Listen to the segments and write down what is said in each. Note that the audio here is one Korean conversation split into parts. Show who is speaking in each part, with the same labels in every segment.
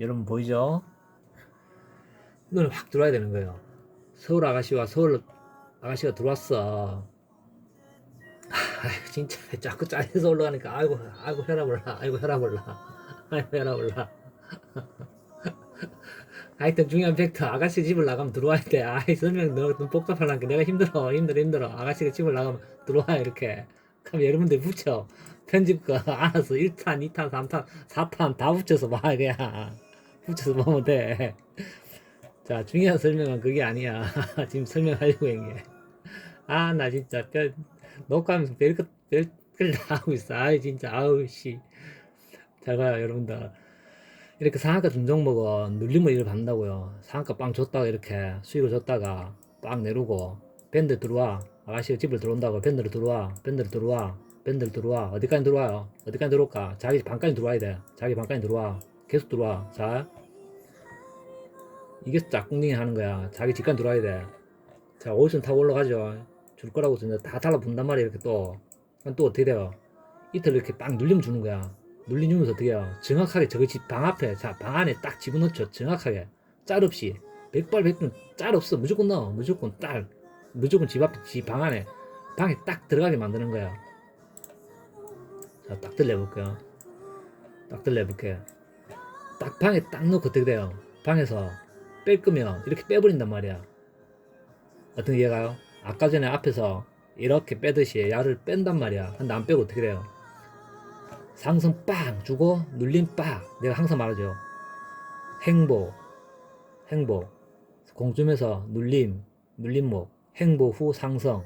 Speaker 1: 여러분 보이죠? 눈을 확 들어야 되는 거예요. 서울 아가씨와 서울 아가씨가 들어왔어. 아, 진짜. 자꾸 짜해서 올라가니까 아이고 아이고 혈압 올라. 아이고 혈압 올라. 아이고 혈압 올라. 하여튼 중요한 팩트. 아가씨 집을 나가면 들어와야 돼. 아이 설명 너무 복잡하려니까 내가 힘들어. 힘들어 힘들어. 아가씨가 집을 나가면 들어와 이렇게 그럼 여러분들 붙여. 편집 거 알아서 1탄 2탄 3탄 4탄 다 붙여서 봐 그냥. 붙여서 보면 돼 자 중요한 설명은 그게 아니야. 지금 설명하려고 한 게 아 나 진짜 뼈 녹화하면서 별것 별걸 다 하고 있어. 아이 진짜. 아우 씨 잘 봐요 여러분들. 이렇게 상한가 준 종목은 눌림을 이렇게 받는다고요. 상한가 빵 줬다가 이렇게 수익을 줬다가 빵 내리고 밴드 들어와 아가씨가 집을 들어온다고 밴드로 들어와 밴드로 들어와 밴드로 들어와 어디까지 들어와요? 어디까지 들어올까? 자기 방까지 들어와야 돼. 자기 방까지 들어와 계속 들어와. 자 이게 짝꿍링이 하는 거야. 자기 집까지 들어와야 돼. 자 오션 타고 올라가죠. 줄 거라고 진짜 다 달라붙는단 말이야 이렇게 또. 그럼 또 어떻게 돼요? 이틀 이렇게 빵 눌림 주는 거야. 눌림 주면서 어떻게 해요? 정확하게 저거 집 방 앞에 자 방 안에 딱 집어넣죠. 정확하게 짤 없이 백발백중 짤 없어 무조건 넣어 무조건 딱 무조건 집 앞에 집 방 안에 방에 딱 들어가게 만드는 거야. 자 딱 들려볼게요. 딱 들려볼게. 딱 방에 딱 넣고 어떻게 돼요? 방에서 뺄 거면 이렇게 빼버린단 말이야. 어떤 이해가요? 아까 전에 앞에서 이렇게 빼듯이 야를 뺀단 말이야. 근데 안 빼고 어떻게 돼요? 상승 빵 주고 눌림 빵 내가 항상 말하죠 행보 행보 공중에서 눌림 눌림목 행보 후 상승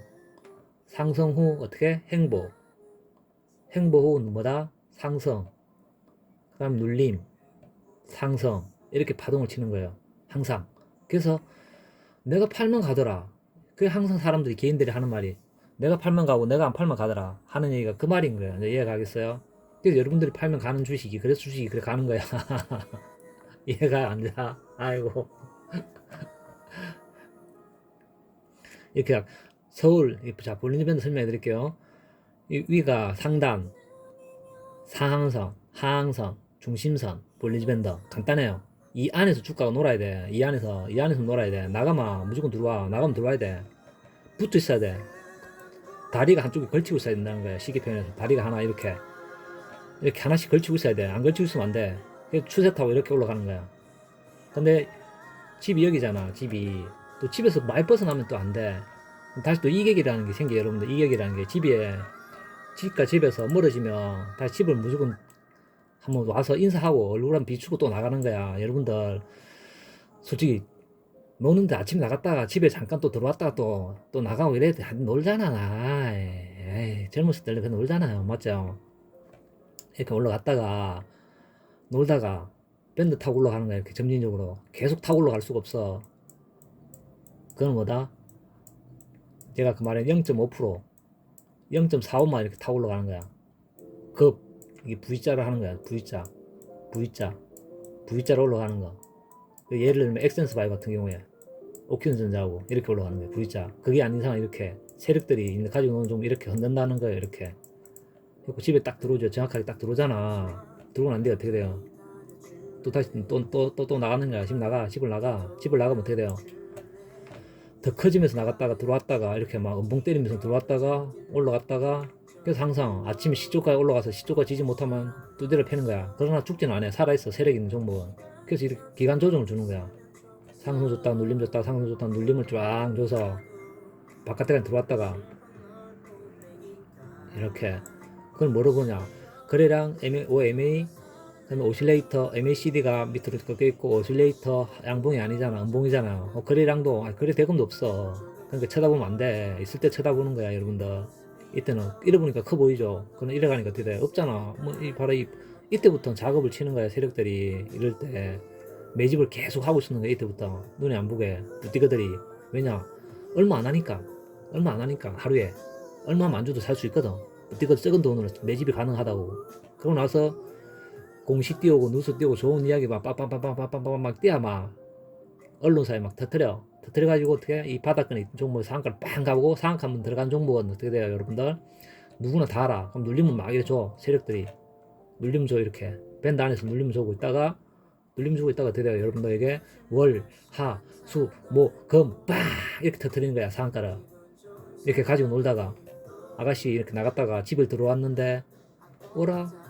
Speaker 1: 상승 후 어떻게? 행보. 행보 후 뭐다? 상승 그 다음 눌림. 상승 이렇게 파동을 치는 거예요. 항상. 그래서 내가 팔면 가더라. 그게 항상 사람들이 개인들이 하는 말이. 내가 팔면 가고 내가 안 팔면 가더라 하는 얘기가 그 말인 거예요. 이해가 가겠어요? 그래서 여러분들이 팔면 가는 주식이 그래서 주식이 그래 가는 거야. 이해가 안 돼. 아이고 이렇게 서울 자 볼린밴드 설명해 드릴게요 이 위가 상단 상항선 하항선 중심선 볼린밴드 간단해요 이 안에서 주가가 놀아야 돼 이 안에서 이 안에서 놀아야 돼 나가면 무조건 들어와 나가면 들어와야 돼 붙어 있어야 돼 다리가 한쪽에 걸치고 있어야 된다는 거야 쉽게 표현해서 다리가 하나 이렇게 이렇게 하나씩 걸치고 있어야 돼. 안 걸치고 있으면 안 돼. 추세 타고 이렇게 올라가는 거야. 근데 집이 여기잖아. 집이. 또 집에서 많이 벗어나면 또 안 돼. 다시 또 이격이라는 게 생겨요. 여러분들 이격이라는 게 집에 집과 집에서 멀어지면 다시 집을 무조건 한번 와서 인사하고 얼굴 한번 비추고 또 나가는 거야. 여러분들 솔직히 노는데 아침에 나갔다가 집에 잠깐 또 들어왔다가 또, 또 나가고 이래 놀잖아. 나. 에이, 젊었을 때 그냥 놀잖아요. 맞죠? 이렇게 올라갔다가 놀다가 밴드 타고 올라가는 거야 이렇게 점진적으로 계속 타고 올라갈 수가 없어 그건 뭐다 제가 그 말에 0.5% 0.45만 이렇게 타고 올라가는 거야 급 이게 V자를 하는 거야 V자 V자 V자로 올라가는 거그 예를 들면 엑센스 바이 같은 경우에 오키는 전자하고 이렇게 올라가는 거야 V자 그게 아닌 이상 이렇게 세력들이 있는 가지고 노는 좀 이렇게 흔든다는 거예요 이렇게 그리고 집에 딱 들어오죠. 정확하게 딱 들어오잖아. 들어오면 안 돼. 어떻게 돼요? 또 다시 또또또 또 나가는 거야. 집 나가. 집을 나가. 집을 나가면 어떻게 돼요? 더 커지면서 나갔다가 들어왔다가 이렇게 막 음봉 때리면서 들어왔다가 올라갔다가 그래서 항상 아침에 시초까지 올라가서 시초가 지지 못하면 두대를 패는 거야. 그러나 죽지는 않아. 살아있어. 세력 있는 종목은. 그래서 이렇게 기간 조정을 주는 거야. 상승 줬다 눌림 줬다 상승 줬다 눌림을 쫙 줘서 바깥에 들어왔다가 이렇게 그걸 뭐로 보냐 거래량 OMA 그다음에 오실레이터 MACD가 밑으로 꺾여 있고 오실레이터 양봉이 아니잖아 음봉이잖아. 어, 거래량도 아니, 거래 대금도 없어. 그러니까 쳐다보면 안 돼. 있을 때 쳐다보는 거야 여러분들. 이때는 이래 보니까 커 보이죠? 그는 이래 가니까 어떻게 돼? 없잖아. 뭐 이 바로 이 이때부터 작업을 치는 거야 세력들이. 이럴 때 매집을 계속 하고 있는 거야 이때부터. 눈에 안 보게. 부띠거들이. 왜냐? 얼마 안 하니까. 얼마 안 하니까 하루에. 얼마만 안 줘도 살 수 있거든. 어떻게 적은 돈으로 매집이 가능하다고. 그러고 나서 공시 띄우고 누수 띄우고 좋은 이야기 막 빠빠빠빠빠빠빠 막 띄야 막 언론사에 막 터트려. 터트려 가지고 어떻게 이 바닥권에 종목 상한가를 빵 가고 상한가 한번 들어간 종목은 어떻게 돼요 여러분들? 누구나 다 알아. 그럼 눌리면 막 이래 줘 세력들이 눌리면 줘 이렇게 밴드 안에서 눌리면 줘고 있다가 눌림 주고 있다가 드려요. 여러분들에게 월, 하, 수, 목, 금, 빡 이렇게 터트리는 거야 상한가를. 이렇게 가지고 놀다가 아가씨 이렇게 나갔다가 집을 들어왔는데 어라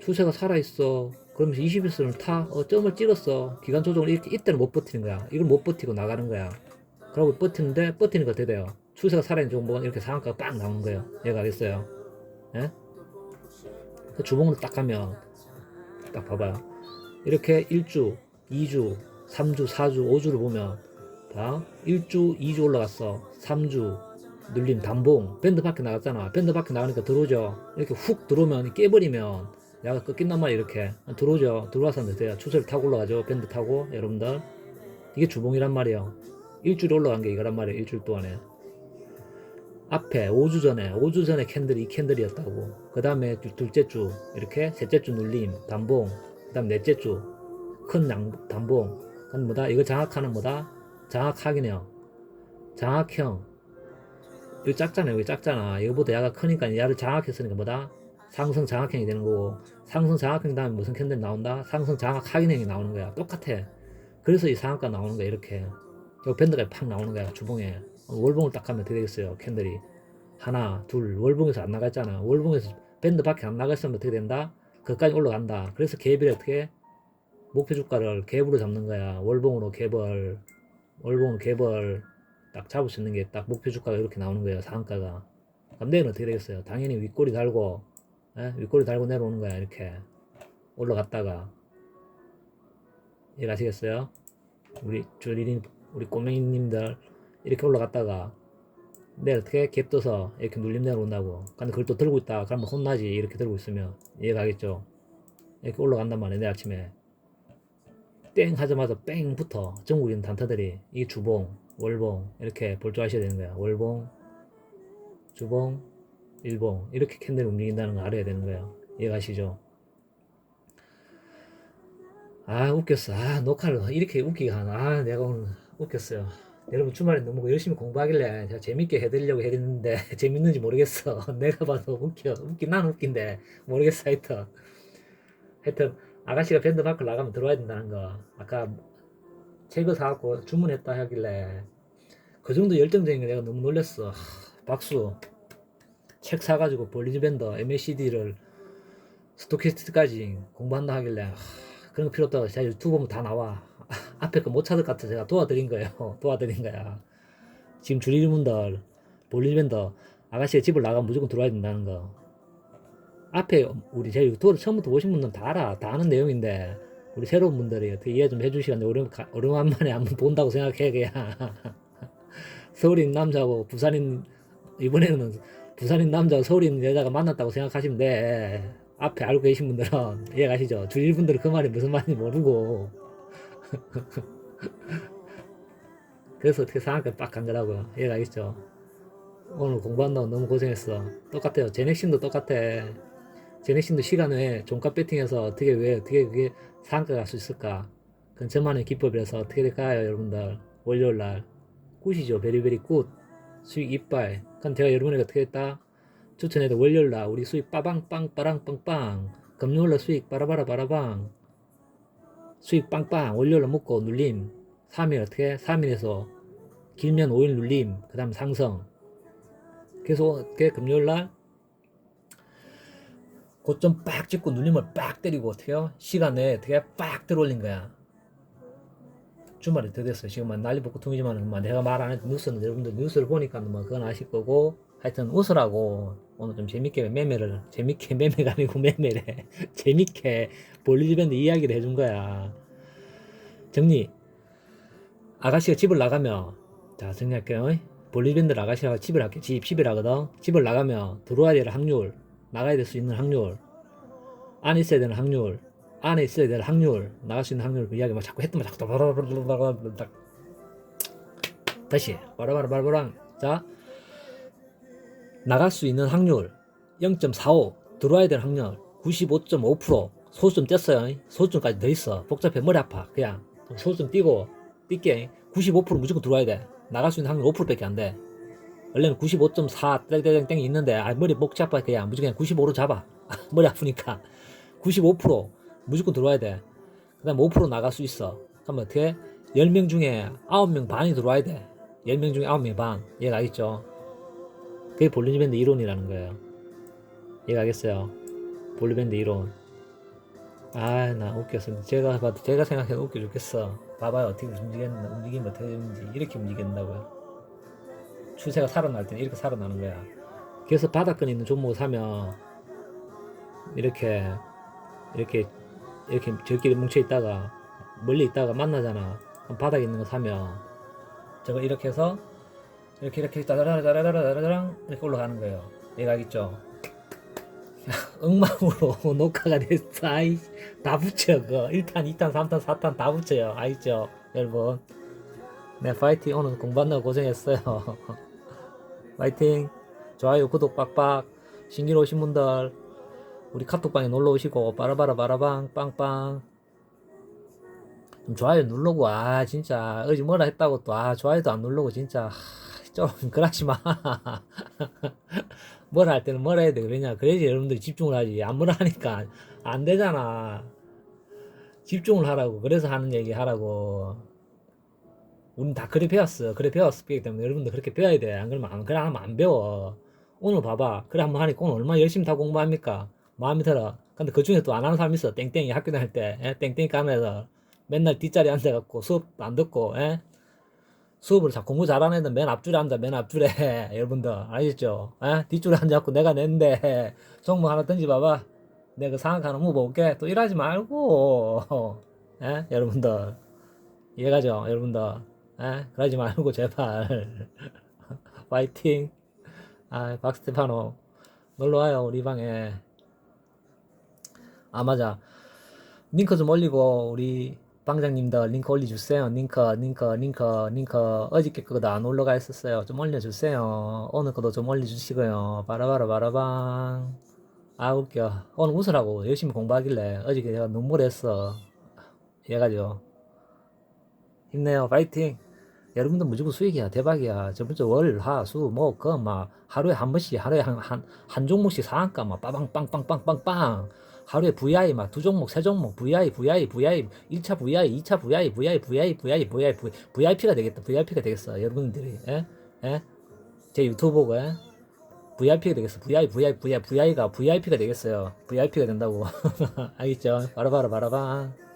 Speaker 1: 추세가 살아있어. 그러면서 21선을 타, 어, 점을 찍었어. 기간 조정을 이렇게 이때는 못 버티는 거야. 이걸 못 버티고 나가는 거야. 그러고 버티는데 버티는 거 돼요. 추세가 살아있는 종목은 이렇게 상한가가 빡 나오는 거예요. 얘가 알겠어요? 예? 그 주봉으로 딱 가면 딱 봐봐요. 이렇게 1주, 2주, 3주, 4주, 5주를 보면 봐. 1주, 2주 올라갔어. 3주 눌림 단봉 밴드 밖에 나갔잖아. 밴드 밖에 나가니까 들어오죠. 이렇게 훅 들어오면 깨버리면 야가 끊긴단 말이야 이렇게 들어오죠. 들어와서 돼요. 추세를 타고 올라가죠. 밴드 타고 여러분들 이게 주봉이란 말이에요. 일주일 올라간 게 이거란 말이에요. 일주일 동안에 앞에 5주 전에 5주 전에 캔들이 이 캔들이었다고 그 다음에 둘째 주 이렇게 셋째 주 눌림 단봉 그 다음 넷째 주 큰 단봉 그건 뭐다 이거 장악하는 뭐다 장악하기네요 장악형 이거 작잖아요 이거 작잖아 이거보다 야가 크니까 야를 장악했으니까 뭐다 상승 장악형이 되는 거고 상승 장악형 다음에 무슨 캔들 나온다? 상승 장악 하기형이 나오는 거야. 똑같아. 그래서 이 상한가 나오는 거야 이렇게. 요 밴드가 팍 나오는 거야 주봉에. 월봉을 딱 하면 어떻게 되겠어요 캔들이. 하나 둘. 월봉에서 안 나갔잖아. 월봉에서 밴드 밖에 안 나갔으면 어떻게 된다? 그까지 올라간다. 그래서 갭이 어떻게? 목표 주가를 갭으로 잡는 거야. 월봉으로 갭을 월봉으로 갭을 딱 잡을 수 있는 게 딱 목표 주가가 이렇게 나오는 거예요 상한가가 그럼 내일은 어떻게 되겠어요? 당연히 윗꼬리 달고 예? 윗꼬리 달고 내려오는 거야 이렇게. 올라갔다가. 이해가시겠어요? 우리 조리린 우리 꼬맹이님들 이렇게 올라갔다가 내일 어떻게 갭 떠서 이렇게 눌림 내려온다고. 근데 그걸 또 들고 있다. 그러면 혼나지. 이렇게 들고 있으면. 이해가겠죠? 이렇게 올라간단 말이야 내일 아침에. 땡 하자마자 뺑 붙어. 전국인 단타들이. 이 주봉 월봉 이렇게 볼줄 아셔야 되는 거야. 월봉 주봉 일봉 이렇게 캔들이 움직인다는 거 알아야 되는 거야. 이해가시죠? 아 웃겼어. 아 녹화를 이렇게 웃기게 하나. 아 내가 오늘 웃겼어요. 여러분 주말에 너무 열심히 공부하길래 제가 재밌게 해드리려고 했는데 재밌는지 모르겠어. 내가 봐도 웃겨. 웃긴 난 웃긴데. 모르겠어 하여튼. 하여튼 아가씨가 밴드 밖을 나가면 들어와야 된다는 거. 아까 책을 사갖고 주문했다 하길래 그 정도 열정적인 게 내가 너무 놀랬어. 하, 박수 책 사가지고 볼리즈 밴드 MACD를 스토키스트까지 공부한다 하길래 하, 그런 거 필요 없다고 제가 유튜브 보면 다 나와. 앞에 거 못 찾을 것 같아 제가 도와드린 거예요. 도와드린 거야. 지금 줄이분들 볼리즈 밴드 아가씨가 집을 나가면 무조건 들어와야 된다는 거. 앞에 우리 제 유튜브를 처음부터 보신 분들은 다 알아. 다 아는 내용인데 우리 새로운 분들이 어떻게 이해 좀 해주시겠는데 오랜, 오랜만에 한번 본다고 생각해 그냥. 서울인 남자고 부산인 이번에는 부산인 남자고 서울인 여자가 만났다고 생각하시면 돼. 앞에 알고 계신 분들은 이해가시죠? 주일 분들은 그 말이 무슨 말인지 모르고. 그래서 어떻게 상한가 빡간 거라고요? 이해가겠죠? 오늘 공부한다고 너무 고생했어. 똑같아요. 제넥신도 똑같아. 제넥신도 시간 외에 종가 배팅해서 어떻게 왜 어떻게 그게 상가 갈 수 있을까? 그건 저만의 기법이라서 어떻게 될까요, 여러분들? 월요일 날. 굿이죠, 베리베리 굿. 수익 이빨. 그럼 제가 여러분에게 어떻게 했다? 추천해도 월요일 날 우리 수익 빠방빵 빠랑빵빵. 금요일 날 수익 빠라바라 바라방. 수익 빵빵. 월요일 날 묶고 눌림. 3일 어떻게? 3일에서 길면 5일 눌림. 그 다음 상승 그래서 어떻게? 금요일 날 고점 빡 찍고 눌림을 빡 때리고 어떻게요? 시간 내에 어떻게? 빡 들어올린 거야. 주말에 더 됐어. 지금 난리 복구통이지만 뭐 내가 말 안 해도 뉴스는 여러분들 뉴스를 보니까 뭐 그건 아실 거고 하여튼 웃으라고 오늘 좀 재밌게 매매를 재밌게 매매가 아니고 매매래 재밌게 볼리즈밴드 이야기를 해준 거야. 정리. 아가씨가 집을 나가면 자 정리할게요. 볼리즈밴드 아가씨가 집을 할게. 집 10일 하거든. 집을 나가면 들어와야 될 확률 나가야 될 수 있는 확률, 안에 있어야 되는 확률, 안에 있어야 될 확률, 나갈 수 있는 확률 그 이야기 막 자꾸 했더만 자꾸 바라바라바라바라 다시 바라바라바라바랑 자 나갈 수 있는 확률 0.45 들어와야 될 확률 95.5% 소수점 뗐어요 소수점까지 더 있어 복잡해 머리 아파 그냥 소수점 띄고 띄게 95% 무조건 들어와야 돼 나갈 수 있는 확률 5%밖에 안돼 원래는 95.4 땡땡땡 있는데 아 머리 목 잡아 그냥 무조건 그냥 95로 잡아 머리 아프니까 95% 무조건 들어와야 돼 그 다음 5% 나갈 수 있어. 그러면 어떻게? 10명 중에 9명 반이 들어와야 돼. 10명 중에 9명 반. 얘가 알겠죠? 그게 볼리지밴드 이론이라는 거예요. 이해가 알겠어요? 볼리밴드 이론. 아, 나 웃겼어. 제가 봐도, 제가 생각해도 웃겨 죽겠어. 봐봐요. 어떻게 움직였나, 움직이면 어떻게 되는지. 이렇게 움직인다고요. 추세가 살아날 때는 이렇게 살아나는 거야. 그래서 바닥권에 있는 종목을 사면, 이렇게, 이렇게, 이렇게 저끼리 뭉쳐 있다가, 멀리 있다가 만나잖아. 바닥에 있는 거 사면, 저거 이렇게 해서, 이렇게, 이렇게, 따라라라라라라랑, 이렇게 올라가는 거예요. 얘가 알겠죠? 엉망으로 녹화가 됐어. 아이, 다 붙여, 그거. 1탄, 2탄, 3탄, 4탄 다 붙여요. 알겠죠? 여러분. 네, 파이팅. 오늘 공부한다고 고생했어요. 파이팅. 좋아요, 구독 빡빡. 신기로 오신 분들, 우리 카톡방에 놀러 오시고, 빠라바라 바라방, 빵빵. 좀 좋아요 누르고, 아, 진짜. 어제 뭐라 했다고 또, 아, 좋아요도 안 누르고, 진짜. 하, 좀, 그러지 마. 뭐라 할 때는 뭐라 해야 돼. 왜냐. 그래야지 여러분들이 집중을 하지. 안 뭐라 하니까 안 되잖아. 집중을 하라고. 그래서 하는 얘기 하라고. 우린 다 그래 배웠어. 그래 배웠기 때문에 여러분들 그렇게 배워야 돼. 안 그러면 안, 그래 하면 안 배워. 오늘 봐봐. 그래 한번 하니까 오늘 얼마나 열심히 다 공부합니까? 마음이 들어. 근데 그 중에 또 안 하는 사람 있어. 땡땡이 학교 다닐 때. 에? 땡땡이 까면서 맨날 뒷자리 앉아갖고 수업 안 듣고, 에? 수업을 자 공부 잘하는 애들 맨 앞줄에 앉아 맨 앞줄에 여러분들 아시죠? 에? 뒷줄에 앉아갖고 내가 냈는데 종목 하나 던져봐봐 내가 상황 하나 물어볼게 또 일하지 말고 에? 여러분들 이해가죠? 여러분들 에? 그러지 말고 제발 파이팅 아 박스테파노 놀러와요 우리 방에 아 맞아 링크 좀 올리고 우리 방장님들 링크 올려주세요. 링크, 링크, 링크, 링크. 어저께 그거 다안 올라가 있었어요. 좀 올려주세요. 오늘 거도 좀 올려주시고요. 바라바라 바라방. 아 웃겨. 오늘 웃으라고 열심히 공부하길래 어저께 내가 눈물했어. 해가지고 힘내요. 파이팅. 여러분들 무조건 수익이야. 대박이야. 저번 주 월, 하, 수, 목, 금, 막 하루에 한 번씩 하루에 한, 한, 한 종목씩 상한가 막 빠방 빵빵빵빵빵 하루에 VI 막 두 종목, 세 종목, VI, VI, VI, 1차 VI, 2차 VI, VI, VI, VI, VI, VIP가 되겠다. VIP가 되겠어. 여러분들이, 예? 예? 제 유튜브 보고, 예? VIP가 되겠어. VI, VI, VI, VI가 VIP가 되겠어요. VIP가 된다고. 알겠죠? 바라바라 바라방.